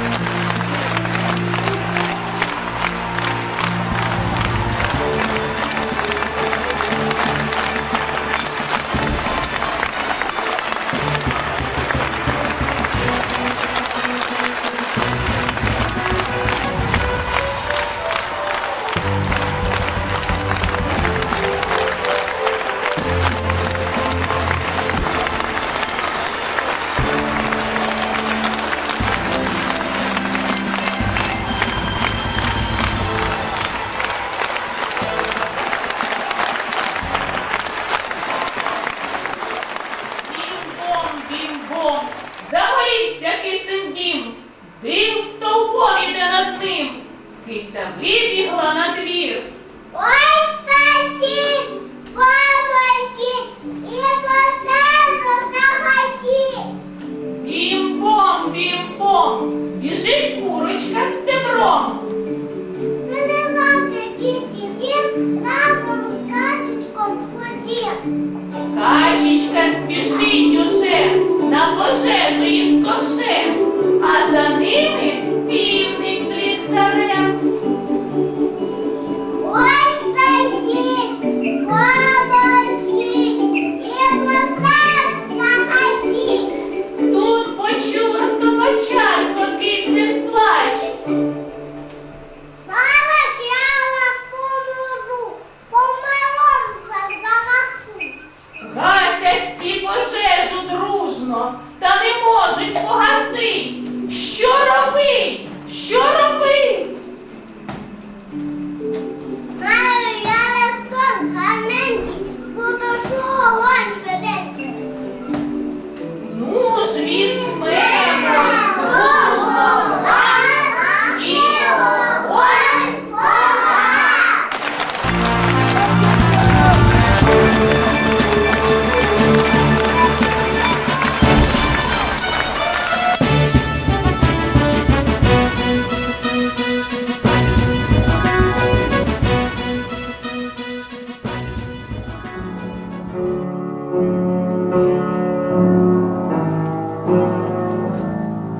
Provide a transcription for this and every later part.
Бім-бом, загорівся кицин дім, дим стовпом іде над ним. Киця вибігла на двір. Ой, спасіть, помощіть і пожежу загасіть. Бім-бом, бім-бом, біжить курочка з цебром. Заливати кіті дім разом з качечком ходім. Качечка спішить уже на пожежу із Moshe, אז אני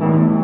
Хто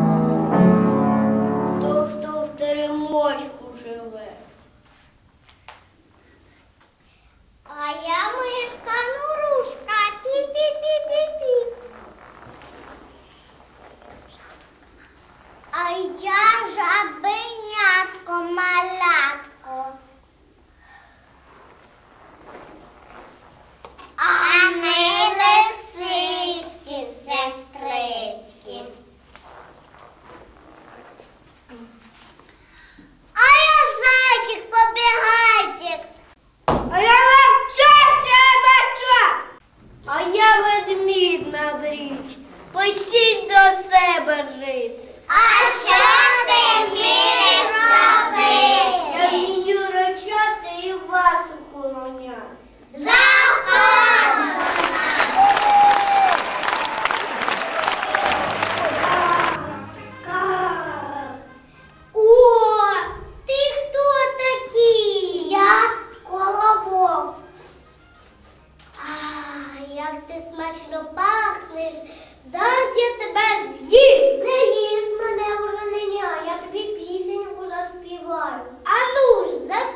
стій до себе жити. А що ти вмієш зробити? Я вмію речати і вас охороняти. Заходно! О, ти хто такий? Я колобок. А, як ти смачно пахнеш. Зараз я тебе з'їм. Не їж мене, ворониня, я тобі пісеньку заспіваю. А ну ж, заспіваю.